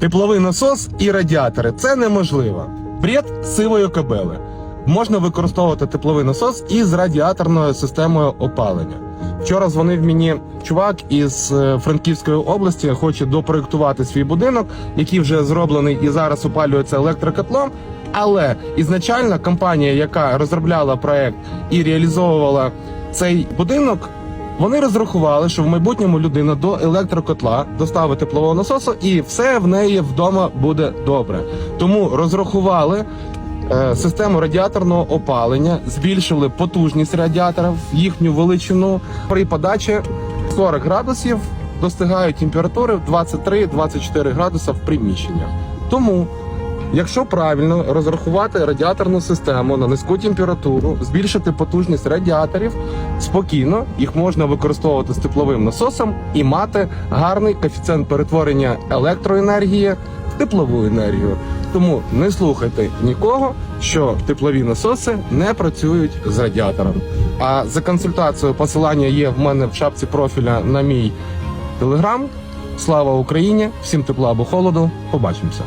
Тепловий насос і радіатори це неможливо. Бред сивої кобили. Можна використовувати тепловий насос із радіаторною системою опалення. Вчора дзвонив мені чувак із е, Франківської області, хоче допроектувати свій будинок, який вже зроблений і зараз опалюється електрокотлом. Але ізначально компанія, яка розробляла проект і реалізовувала цей будинок, вони розрахували, що в майбутньому людина до електрокотла доставить теплового насосу, і все в неї вдома буде добре. Тому розрахували е, систему радіаторного опалення, збільшили потужність радіатора в їхню величину. При подачі 40 градусів достигають температури 23-24 градуса в приміщеннях. Тому Якщо правильно розрахувати радіаторну систему на низьку температуру, збільшити потужність радіаторів, спокійно їх можна використовувати з тепловим насосом і мати гарний коефіцієнт перетворення електроенергії в теплову енергію. Тому не слухайте нікого, що теплові насоси не працюють з радіатором. А за консультацією посилання є в мене в шапці профіля на мій телеграм. Слава Україні! Всім тепла або холоду! Побачимося!